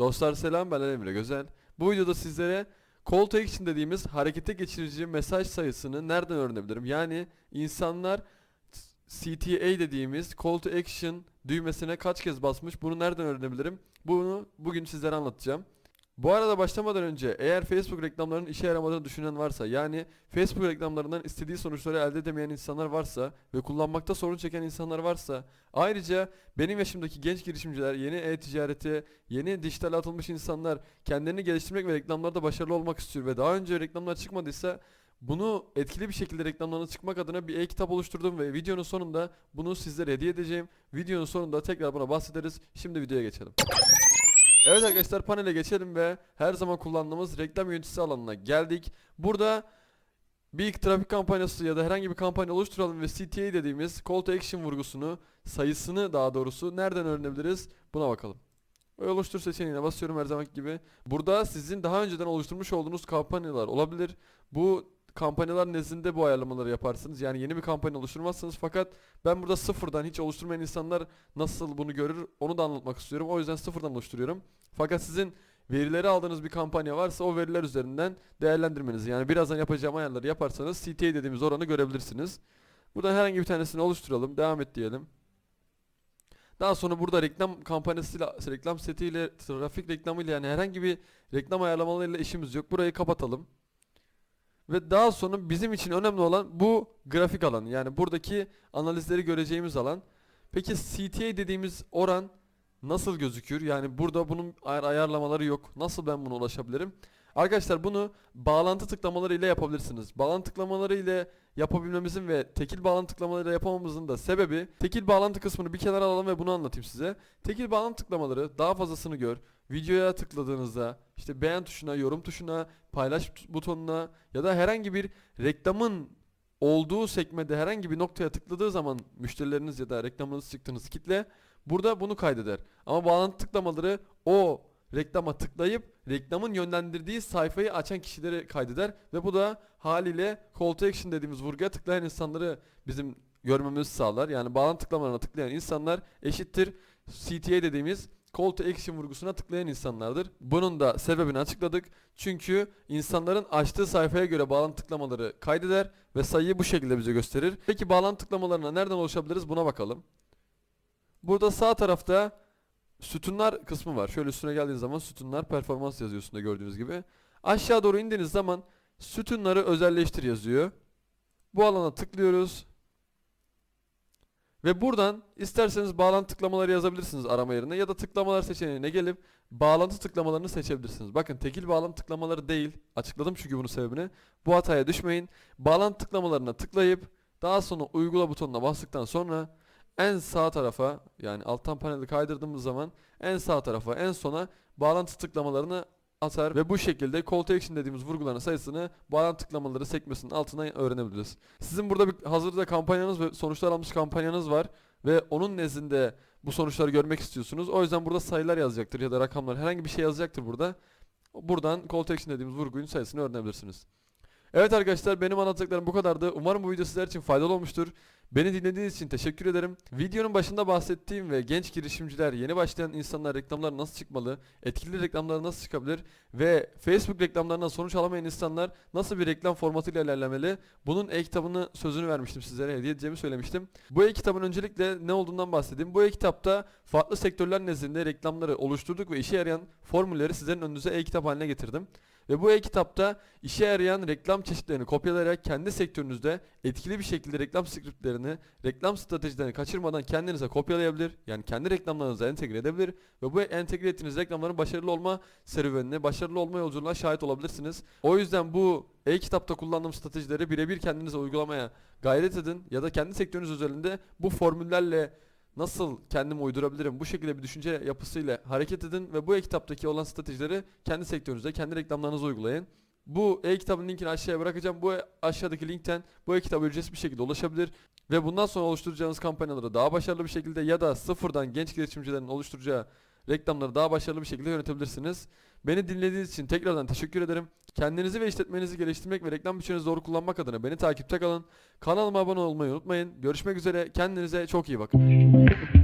Dostlar selam ben Emre Gözel. Bu videoda sizlere call to action dediğimiz harekete geçirici mesaj sayısını nereden öğrenebilirim? Yani insanlar CTA dediğimiz call to action düğmesine kaç kez basmış bunu nereden öğrenebilirim? Bunu bugün sizlere anlatacağım. Bu arada başlamadan önce eğer Facebook reklamlarının işe yaramadığını düşünen varsa yani Facebook reklamlarından istediği sonuçları elde edemeyen insanlar varsa ve kullanmakta sorun çeken insanlar varsa ayrıca benim yaşımdaki genç girişimciler, yeni e-ticarete, yeni dijitale atılmış insanlar kendilerini geliştirmek ve reklamlarda başarılı olmak istiyor ve daha önce reklamlar çıkmadıysa bunu etkili bir şekilde reklamlarına çıkmak adına bir e-kitap oluşturdum ve videonun sonunda bunu sizlere hediye edeceğim. Videonun sonunda tekrar buna bahsederiz. Şimdi videoya geçelim. Evet arkadaşlar panele geçelim ve her zaman kullandığımız reklam yöneticisi alanına geldik. Burada bir trafik kampanyası ya da herhangi bir kampanya oluşturalım ve CTA dediğimiz call to action vurgusunu, sayısını daha doğrusu nereden öğrenebiliriz buna bakalım. Oluştur seçeneğine basıyorum her zamanki gibi. Burada sizin daha önceden oluşturmuş olduğunuz kampanyalar olabilir. Bu kampanyalar nezdinde bu ayarlamaları yaparsınız. Yani yeni bir kampanya oluşturmazsınız fakat ben burada sıfırdan hiç oluşturmayan insanlar nasıl bunu görür onu da anlatmak istiyorum. O yüzden sıfırdan oluşturuyorum. Fakat sizin verileri aldığınız bir kampanya varsa o veriler üzerinden değerlendirmenizi yani birazdan yapacağım ayarları yaparsanız CTA dediğimiz oranı görebilirsiniz. Buradan herhangi bir tanesini oluşturalım. Devam et diyelim. Daha sonra burada reklam kampanyasıyla, reklam setiyle, trafik reklamıyla yani herhangi bir reklam ayarlamalarıyla işimiz yok. Burayı kapatalım. Ve daha sonra bizim için önemli olan bu grafik alan. Yani buradaki analizleri göreceğimiz alan. Peki CTA dediğimiz oran nasıl gözükür? Yani burada bunun ayar- ayarlamaları yok. Nasıl ben buna ulaşabilirim? Arkadaşlar bunu bağlantı tıklamaları ile yapabilirsiniz. Bağlantı tıklamaları ile yapabilmemizin ve tekil bağlantı tıklamalarıyla yapamamızın da sebebi tekil bağlantı kısmını bir kenara alalım ve bunu anlatayım size. Tekil bağlantı tıklamaları daha fazlasını gör. Videoya tıkladığınızda işte beğen tuşuna, yorum tuşuna, paylaş butonuna ya da herhangi bir reklamın olduğu sekmede herhangi bir noktaya tıkladığı zaman müşterileriniz ya da reklamınız çıktığınız kitle burada bunu kaydeder. Ama bağlantı tıklamaları o reklama tıklayıp reklamın yönlendirdiği sayfayı açan kişileri kaydeder ve bu da haliyle call to action dediğimiz vurguya tıklayan insanları bizim görmemizi sağlar. Yani bağlantı tıklamalarına tıklayan insanlar eşittir CTA dediğimiz call to action vurgusuna tıklayan insanlardır. Bunun da sebebini açıkladık. Çünkü insanların açtığı sayfaya göre bağlantı tıklamaları kaydeder ve sayıyı bu şekilde bize gösterir. Peki bağlantı tıklamalarına nereden ulaşabiliriz buna bakalım. Burada sağ tarafta sütunlar kısmı var. Şöyle üstüne geldiğiniz zaman sütunlar performans yazıyor üstünde gördüğünüz gibi. Aşağı doğru indiğiniz zaman sütunları özelleştir yazıyor. Bu alana tıklıyoruz. Ve buradan isterseniz bağlantı tıklamaları yazabilirsiniz arama yerine ya da tıklamalar seçeneğine gelip bağlantı tıklamalarını seçebilirsiniz. Bakın tekil bağlantı tıklamaları değil. Açıkladım çünkü bunun sebebini. Bu hataya düşmeyin. Bağlantı tıklamalarına tıklayıp daha sonra uygula butonuna bastıktan sonra en sağ tarafa yani alttan paneli kaydırdığımız zaman en sağ tarafa en sona bağlantı tıklamalarını atar ve bu şekilde call to action dediğimiz vurguların sayısını bağlantı tıklamaları sekmesinin altından öğrenebiliriz. Sizin burada bir hazırda kampanyanız ve sonuçlar almış kampanyanız var ve onun nezdinde bu sonuçları görmek istiyorsunuz. O yüzden burada sayılar yazacaktır ya da rakamlar herhangi bir şey yazacaktır burada. Buradan call to action dediğimiz vurgunun sayısını öğrenebilirsiniz. Evet arkadaşlar benim anlatacaklarım bu kadardı. Umarım bu video sizler için faydalı olmuştur. Beni dinlediğiniz için teşekkür ederim. Videonun başında bahsettiğim ve genç girişimciler, yeni başlayan insanlar reklamlar nasıl çıkmalı, etkili reklamlar nasıl çıkabilir ve Facebook reklamlarından sonuç alamayan insanlar nasıl bir reklam formatıyla ilerlemeli. Bunun e-kitabını sözünü vermiştim sizlere, hediye edeceğimi söylemiştim. Bu e-kitabın öncelikle ne olduğundan bahsedeyim. Bu e-kitapta farklı sektörler nezdinde reklamları oluşturduk ve işe yarayan formülleri sizlerin önünüze e-kitap haline getirdim. Ve bu e-kitapta işe yarayan reklam çeşitlerini kopyalayarak kendi sektörünüzde etkili bir şekilde reklam skriptlerini, reklam stratejilerini kaçırmadan kendinize kopyalayabilir. Yani kendi reklamlarınıza entegre edebilir ve bu entegre ettiğiniz reklamların başarılı olma serüvenine, başarılı olma yolculuğuna şahit olabilirsiniz. O yüzden bu e-kitapta kullandığım stratejileri birebir kendinize uygulamaya gayret edin ya da kendi sektörünüz özelinde bu formüllerle nasıl kendimi uydurabilirim bu şekilde bir düşünce yapısıyla hareket edin ve bu e-kitaptaki olan stratejileri kendi sektörünüzde kendi reklamlarınıza uygulayın. Bu e-kitabın linkini aşağıya bırakacağım. Bu aşağıdaki linkten bu e-kitaba ücretsiz bir şekilde ulaşabilir ve bundan sonra oluşturacağınız kampanyaları daha başarılı bir şekilde ya da sıfırdan genç girişimcilerin oluşturacağı reklamları daha başarılı bir şekilde yönetebilirsiniz. Beni dinlediğiniz için tekrardan teşekkür ederim. Kendinizi ve işletmenizi geliştirmek ve reklam bütçenizi doğru kullanmak adına beni takipte kalın. Kanalıma abone olmayı unutmayın. Görüşmek üzere. Kendinize çok iyi bakın.